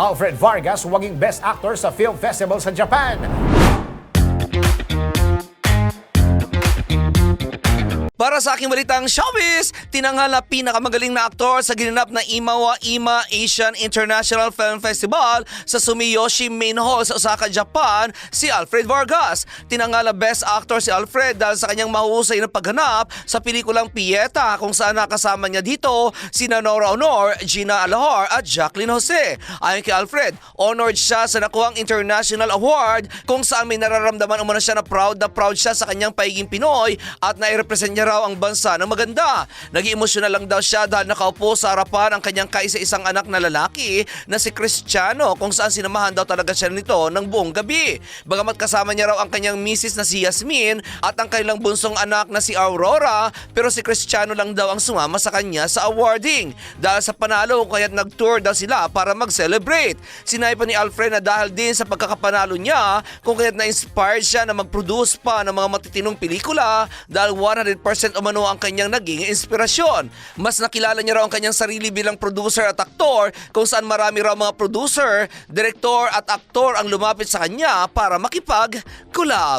Alfred Vargas waging Best Actor sa Film Festival sa Japan. Para sa aking balitang showbiz, tinanghal na pinakamagaling na aktor sa ginanap na Imawa Ima Asian International Film Festival sa Sumiyoshi Main Hall sa Osaka, Japan, si Alfred Vargas. Tinanghal na Best Actor si Alfred dahil sa kanyang mahusay na pagganap sa pelikulang Pieta kung saan nakasama niya dito si Nora Honor, Gina Alahar at Jacqueline Jose. Ayon kay Alfred, honored siya sa nakuhang international award kung saan may nararamdaman umano siya na proud na proud siya sa kanyang pagiging Pinoy at nai-represent niya raw ang bansa ng maganda. Naging emosyonal lang daw siya dahil nakaupo sa harapan ang kanyang kaisa-isang anak na lalaki na si Cristiano kung saan sinamahan daw talaga siya nito ng buong gabi. Bagamat kasama niya raw ang kanyang misis na si Yasmin at ang kanilang bunsong anak na si Aurora pero si Cristiano lang daw ang sumama sa kanya sa awarding dahil sa panalo kaya't nag-tour daw sila para mag-celebrate. Sinabi pa ni Alfred na dahil din sa pagkakapanalo niya kung kaya't na-inspired siya na mag-produce pa ng mga matitinong pelikula dahil 100% umano ang kanyang naging inspirasyon. Mas nakilala niya raw ang kanyang sarili bilang producer at aktor kung saan marami raw mga producer, direktor at aktor ang lumapit sa kanya para makipag-collab.